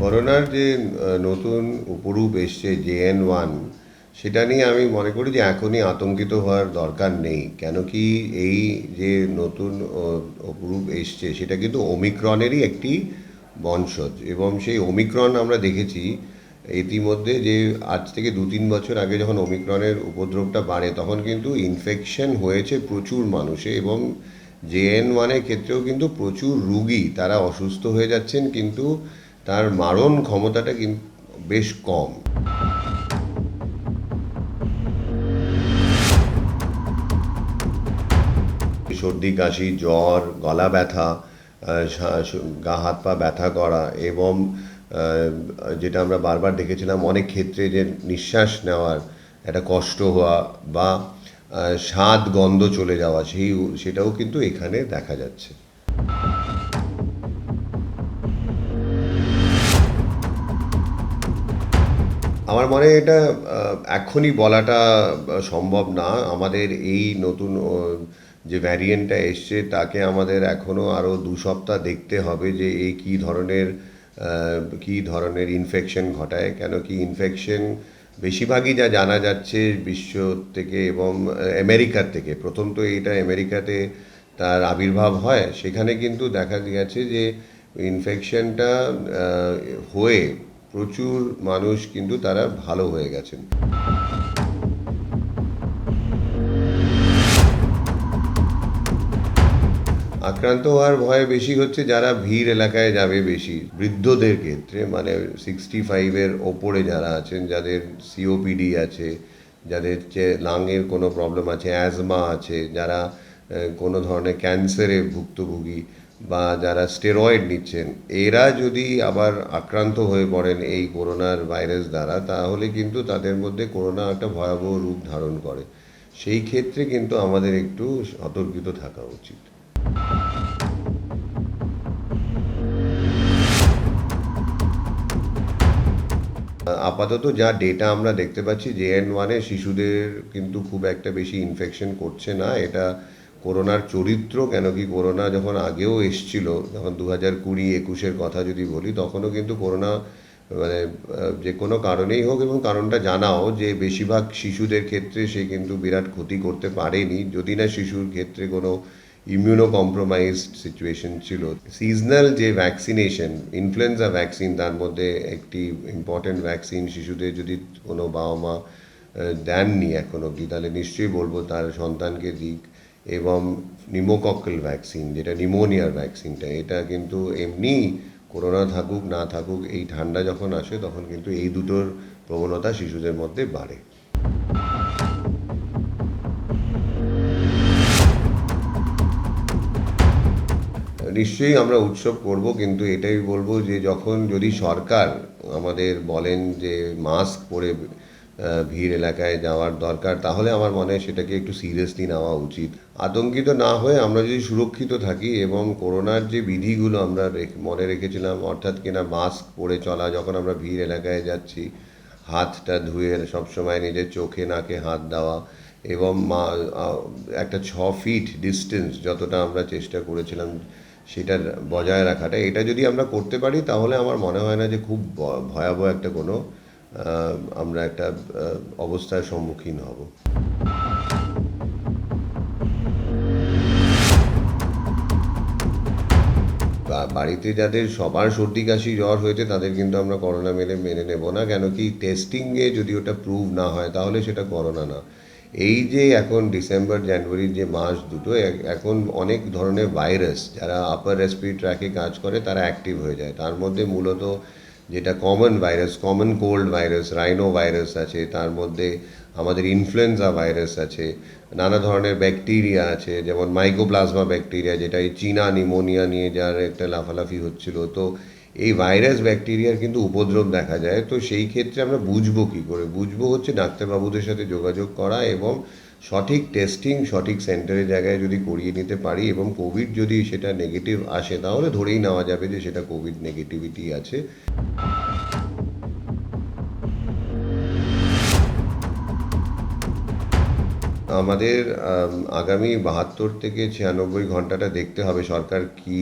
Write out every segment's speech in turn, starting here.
করোনার যে নতুন উপরূপ এসছে জে এন ওয়ান সেটা নিয়ে আমি মনে করি যে এখনই আতঙ্কিত হওয়ার দরকার নেই। কেন কি এই যে নতুন আহ, উপরূপ এসছে সেটা কিন্তু ওমিক্রনেরই একটি বংশজ এবং সেই ওমিক্রন আমরা দেখেছি ইতিমধ্যে যে আজ থেকে দু তিন বছর আগে যখন ওমিক্রনের উপদ্রবটা বাড়ে তখন কিন্তু ইনফেকশন হয়েছে প্রচুর মানুষে এবং জেএন ওয়ানের ক্ষেত্রেও কিন্তু প্রচুর রুগী তারা অসুস্থ হয়ে যাচ্ছেন কিন্তু তার মারণ ক্ষমতাটা কিন্তু বেশ কম। সর্দি, কাশি, জ্বর, গলা ব্যথা গা, হাত, পা ব্যথা করা এবং যেটা আমরা বারবার দেখেছিলাম, অনেক ক্ষেত্রে যে নিঃশ্বাস নেওয়ার একটা কষ্ট হওয়া বা স্বাদ, গন্ধ চলে যাওয়া, সেই সেটাও কিন্তু এখানে দেখা যাচ্ছে। আমার মনে এটা এখনই বলাটা সম্ভব না। আমাদের এই নতুন যে ভ্যারিয়েন্টটা এসছে, তাকে আমাদের এখনও আরও দু সপ্তাহ দেখতে হবে যে এই কী ধরনের কী ধরনের ইনফেকশন ঘটায়। কেন কি ইনফেকশন বেশিরভাগই যা জানা যাচ্ছে বিশ্ব থেকে এবং আমেরিকার থেকে। প্রথম তো এটা আমেরিকাতে তার আবির্ভাব হয়। সেখানে কিন্তু দেখা গেছে যে ইনফেকশনটা হয়ে প্রচুর মানুষ কিন্তু তারা ভালো হয়ে গেছেন। আক্রান্ত হওয়ার ভয় বেশি হচ্ছে যারা ভিড় এলাকায় যাবে বেশি। বৃদ্ধদের ক্ষেত্রে মানে সিক্সটি ফাইভের ওপরে যারা আছেন, যাদের সিওপিডি আছে, যাদের যে লাংয়ের কোনো প্রবলেম আছে অ্যাজমা আছে, যারা কোনো ধরনের ক্যান্সারে ভুক্তভোগী বা যারা স্টেরয়েড নিচ্ছেন, এরা যদি আবার আক্রান্ত হয়ে পড়েন এই করোনার ভাইরাস দ্বারা, তাহলে কিন্তু তাদের মধ্যে করোনা একটা ভয়াবহ রূপ ধারণ করে। সেই ক্ষেত্রে কিন্তু আমাদের একটু সতর্কিত থাকা উচিত। আপাতত যা ডেটা আমরা দেখতে পাচ্ছি জে এন ওয়ানে শিশুদের কিন্তু খুব একটা বেশি ইনফেকশন করছে না। এটা করোনার চরিত্র কেন কি করোনা যখন আগেও এসছিল, যখন দু হাজার কুড়ি একুশের কথা যদি বলি, তখনও কিন্তু করোনা মানে যে কোনো কারণেই হোক এবং কারণটা জানাও যে বেশিরভাগ শিশুদের ক্ষেত্রে সে কিন্তু বিরাট ক্ষতি করতে পারেনি। যদি না শিশুর ক্ষেত্রে কোনো ইমিউনো কম্প্রোমাইজড সিচুয়েশন ছিল। সিজনাল যে ভ্যাকসিনেশন ইনফ্লুয়েঞ্জা ভ্যাকসিন তার মধ্যে একটি ইম্পর্টেন্ট ভ্যাকসিন শিশুদের যদি কোনো বাবা মা দেননি এখন অবধি, তাহলে নিশ্চয়ই বলব তার সন্তানকে দিক এবং নিমোকক্কাল ভ্যাকসিন যেটা নিমোনিয়ার ভ্যাকসিনটা এটা কিন্তু এমনি করোনা থাকুক, না থাকুক, এই ঠান্ডা যখন আসে, তখন কিন্তু এই দুটোর প্রবণতা শিশুদের মধ্যে বাড়ে। নিশ্চয়ই আমরা উৎসব করব, কিন্তু এটাই বলব যে যখন যদি সরকার আমাদের বলেন যে মাস্ক পরে ভিড় এলাকায় যাওয়ার দরকার। তাহলে আমার মনে হয় সেটাকে একটু সিরিয়াসলি নেওয়া উচিত। আতঙ্কিত না হয়ে আমরা যদি সুরক্ষিত থাকি এবং করোনার যে বিধিগুলো আমরা মনে রেখেছিলাম, অর্থাৎ কিনা মাস্ক পরে চলা, যখন আমরা ভিড় এলাকায় যাচ্ছি, হাতটা ধুয়ে সবসময় নিজের চোখে নাকে হাত দেওয়া এবং মা একটা ছ ফিট ডিস্টেন্স যতটা আমরা চেষ্টা করেছিলাম সেটার বজায় রাখাটা, এটা যদি আমরা করতে পারি তাহলে আমার মনে হয় না যে খুব ভয়াবহ একটা কোনো আমরা একটা অবস্থার সম্মুখীন হব। বাড়িতে যাদের সবার সর্দি কাশি জ্বর হয়েছে, তাদের কিন্তু আমরা করোনা মেনে মেনে নেব না। কেন কি টেস্টিংয়ে যদি ওটা প্রুভ না হয়, তাহলে সেটা করোনা না। এই যে এখন ডিসেম্বর জানুয়ারির যে মাস দুটো এখন অনেক ধরনের ভাইরাস যারা আপার রেসপিরি ট্র্যাকে কাজ করে, তারা অ্যাক্টিভ হয়ে যায়। তার মধ্যে মূলত যেটা common virus common cold virus rhinovirus আছে, তার মধ্যে আমাদের ইনফ্লুয়েঞ্জা ভাইরাস আছে, নানা ধরনের ব্যাকটেরিয়া আছে, যেমন মাইকোপ্লাজমা ব্যাকটেরিয়া যেটা এই চীনা নিমোনিয়া নিয়ে যার একটা লাফালাফি হচ্ছিল। তো এই ভাইরাস ব্যাকটেরিয়ার কিন্তু উপদ্রব দেখা যায়। তো সেই ক্ষেত্রে আমরা বুঝব কী করে? বুঝব হচ্ছে ডাক্তারবাবুদের সাথে যোগাযোগ করা এবং সঠিক টেস্টিং সঠিক সেন্টারের জায়গায় যদি করিয়ে নিতে পারি এবং কোভিড যদি সেটা নেগেটিভ আসে তাহলে ধরেই নেওয়া যাবে যে সেটা কোভিড নেগেটিভিটি আছে। আমাদের আম, আগামী বাহাত্তর থেকে ছিয়ানব্বই ঘন্টাটা দেখতে হবে সরকার কি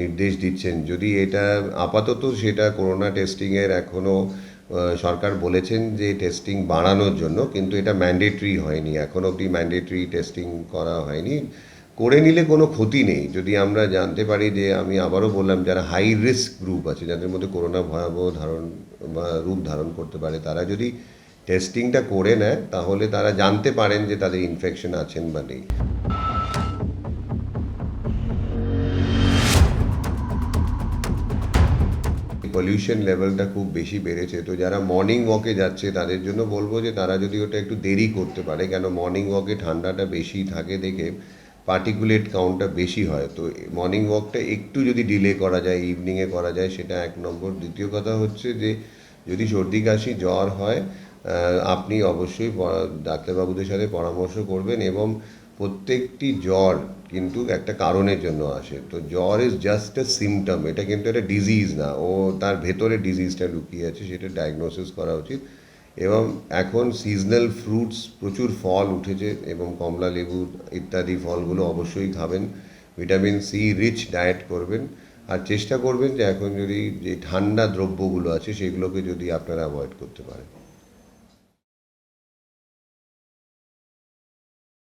নির্দেশ দিচ্ছেন। যদি এটা আপাতত সেটা করোনা টেস্টিংয়ের এখনও সরকার বলেছেন যে টেস্টিং বাড়ানোর জন্য, কিন্তু এটা ম্যান্ডেটরি হয়নি। এখন অবধি ম্যান্ডেটরি টেস্টিং করা হয়নি। করে নিলে কোনো ক্ষতি নেই। যদি আমরা জানতে পারি যে, আমি আবারও বললাম, যারা হাই রিস্ক গ্রুপ আছে, যাদের মধ্যে করোনা ভয়াবহ ধারণ বা রূপ ধারণ করতে পারে, তারা যদি টেস্টিংটা করে নেয়, তাহলে তারা জানতে পারেন যে তাদের ইনফেকশন আছেন বা নেই। পলিউশন লেভেলটা খুব বেশি বেড়েছে। তো যারা মর্নিং ওয়াকে যাচ্ছে, তাদের জন্য বলব যে তারা যদি ওটা একটু দেরি করতে পারে, কেন মর্নিং ওয়াকে ঠান্ডাটা বেশি থাকে দেখে পার্টিকুলেট কাউন্টটা বেশি হয়। তো মর্নিং ওয়াকটা একটু যদি ডিলে করা যায় ইভিনিংয়ে করা যায়, সেটা এক নম্বর। দ্বিতীয় কথা হচ্ছে যে, যদি সর্দি কাশি, জ্বর হয় আপনি অবশ্যই ডাক্তারবাবুদের সাথে পরামর্শ করবেন এবং প্রত্যেকটি জ্বর কিন্তু একটা কারণের জন্য আসে। তো জ্বর ইজ জাস্ট এ সিমটম এটা কিন্তু একটা ডিজিজ না। ও তার ভেতরে ডিজিজটা লুকিয়ে আছে, সেটা ডায়াগনোসিস করা উচিত। এবং এখন সিজনাল ফ্রুটস প্রচুর ফল উঠেছে এবং কমলা লেবু ইত্যাদি ফলগুলো অবশ্যই খাবেন। ভিটামিন সি রিচ ডায়েট করবেন। আর চেষ্টা করবেন যে এখন যদি যে ঠান্ডা দ্রব্যগুলো আছে, সেগুলোকে যদি আপনারা অ্যাভয়েড করতে পারেন।